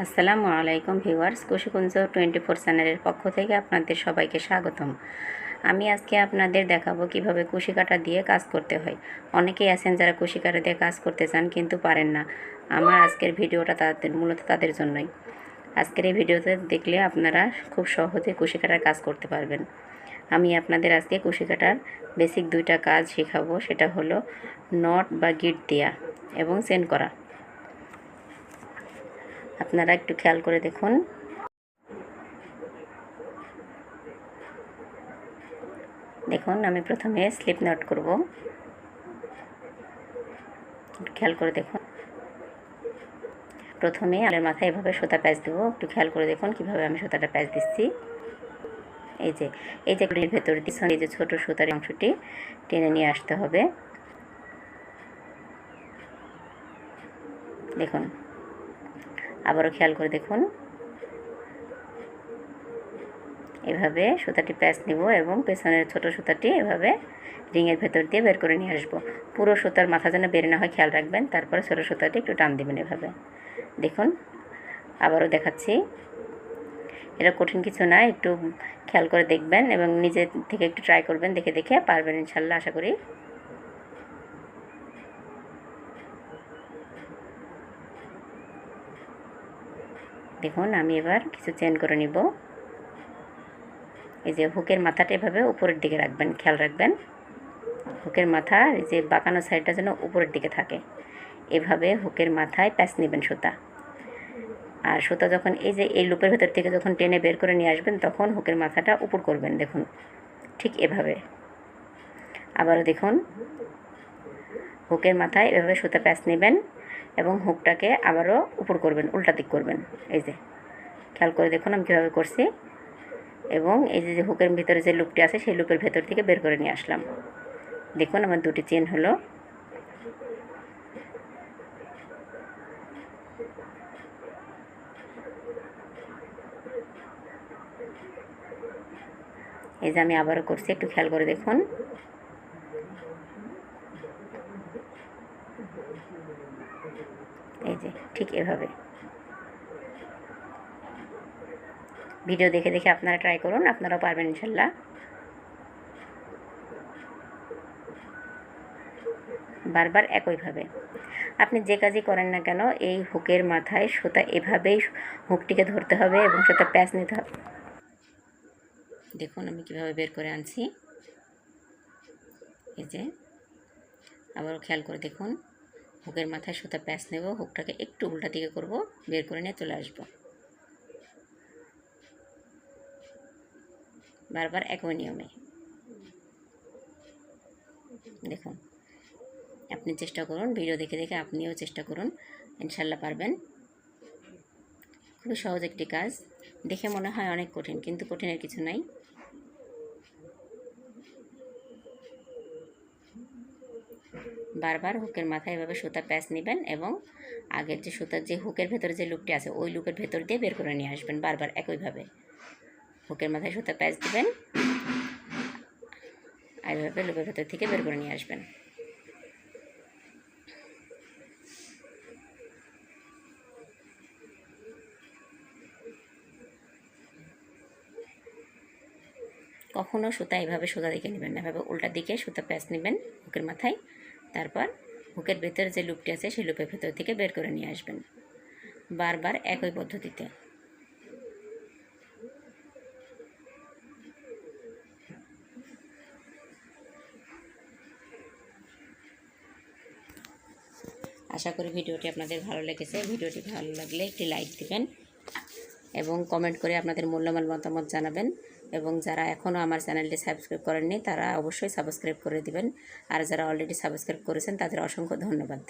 আসসালামু আলাইকুম viewers, কুশিকুঞ্জ twenty four চ্যানেলের পক্ষ থেকে আপনাদের সবাইকে স্বাগতম। আমি আজকে আপনাদের দেখাবো কীভাবে কুশি কাটা দিয়ে কাজ করতে হয়। অনেকেই আছেন যারা কুশি কাটা দিয়ে কাজ করতে চান কিন্তু পারেন না। আমার আজকের ভিডিওটা তাদের, মূলত তাদের জন্যই। আজকের এই ভিডিওতে দেখলে আপনারা খুব সহজে কুশি কাটার কাজ করতে পারবেন। আমি আপনাদের আজকে কুশি কাটার বেসিক দুইটা কাজ শেখাবো, সেটা হলো নট বা গিট দেয়া এবং সেন্ড করা। আপনারা একটু খেয়াল করে দেখুন। দেখুন, আমি প্রথমে স্লিপ নট করব। খেয়াল করে দেখুন। প্রথমে আলের মাথায় এভাবে সোতা প্যাচ দেবো। একটু খেয়াল করে দেখুন কীভাবে আমি সোতাটা প্যাচ দিচ্ছি। এই যে এই যে এর ভেতর দিয়ে এই যে ছোটো সুতার অংশটি টেনে নিয়ে আসতে হবে। দেখুন আবারও খেয়াল করে দেখুন। এভাবে সুতাটি প্যাচ নিব এবং পেছনের ছোট সুতাটি এভাবে রিংয়ের ভেতর দিয়ে বের করে নিয়ে আসব। পুরো সুতার মাথা যেন বের না হয়, খেয়াল রাখবেন। তারপরে ছোটো সুতাটি একটু টান দেবেন এভাবে। দেখুন, আবারও দেখাচ্ছি। এটা কঠিন কিছু না, একটু খেয়াল করে দেখবেন এবং নিজে থেকে একটু ট্রাই করবেন, দেখে দেখে পারবেন ইনশাল্লাহ, আশা করি। দেখুন, আমি এবার কিছু চেন করে নিব। এই যে হুকের মাথাটা এভাবে উপরের দিকে রাখবেন, খেয়াল রাখবেন। হুকের মাথা, এই যে বাঁকানো সাইডটা যেন উপরের দিকে থাকে। এভাবে হুকের মাথায় প্যাচ নেবেন সুতা। আর সুতা যখন এই যে এই লুপের ভেতর থেকে যখন টেনে বের করে নিয়ে আসবেন, তখন হুকের মাথাটা উপর করবেন, দেখুন। ঠিক এভাবে। আবারও দেখুন। হুকের মাথায় এভাবে সুতা প্যাচ নেবেন। এবং হুকটাকে আবারও উপর করবেন, উল্টা দিক করবেন। এই যে, খেয়াল করে দেখুন আমি কীভাবে করছি। এবং এই যে হুকের ভিতরে যে লুপটি আছে, সেই লুপের ভেতর থেকে বের করে নিয়ে আসলাম। দেখুন আমার দুটি চেন হলো। এই যে আমি আবারও করছি, একটু খেয়াল করে দেখুন এই যে ঠিক এভাবে। ভিডিও দেখে দেখে আপনারা ট্রাই করুন, আপনারাও পারবেন ইনশাল্লাহ। বারবার একইভাবে আপনি যে কাজই করেন না কেন, এই হুকের মাথায় সুতা এভাবেই হুকটিকে ধরতে হবে এবং সুতা প্যাচ নিতে হবে। দেখুন আমি কীভাবে বের করে আনছি। এই যে, আবারও খেয়াল করে দেখুন। হুকের মাথায় সুতা প্যাঁচ নেব, হুকটাকে একটু উল্টা দিকে করব, বের করে নিয়ে চলে আসব। বারবার একই নিয়মে। দেখুন, আপনি চেষ্টা করুন, ভিডিও দেখে দেখে আপনিও চেষ্টা করুন, ইনশাল্লাহ পারবেন। খুবই সহজ একটি কাজ। দেখে মনে হয় অনেক কঠিন, কিন্তু কঠিনের কিছু নাই। বারবার হুকের মাথায় এভাবে সুতা প্যাচ নেবেন এবং আগের যে সুতার যে হুকের ভেতরে যে লুকটি আছে, ওই লুকের ভেতর দিয়ে বের করে নিয়ে আসবেন বারবার একইভাবে। হুকের মাথায় সুতা প্যাচ দেবেন আর এভাবে লুকের ভেতর থেকে বের করে নিয়ে আসবেন। কখনও সুতা এভাবে সুতা দিকে নেবেন না। এভাবে উল্টা দিকে সুতা প্যাচ নেবেন বুকের মাথায়। তারপর বুকের ভেতরে যে লুপটি আছে, সেই লুপের ভেতর থেকে বের করে নিয়ে আসবেন। বারবার একই পদ্ধতিতে। আশা করি ভিডিওটি আপনাদের ভালো লেগেছে। ভিডিওটি ভালো লাগলে একটি লাইক দিবেন। এবং কমেন্ট করে আপনাদের মূল্যবান মতামত জানাবেন। এবং যারা এখনও আমার চ্যানেলটি সাবস্ক্রাইব করেননি, তারা অবশ্যই সাবস্ক্রাইব করে দিবেন। আর যারা অলরেডি সাবস্ক্রাইব করেছেন, তাদের অসংখ্য ধন্যবাদ।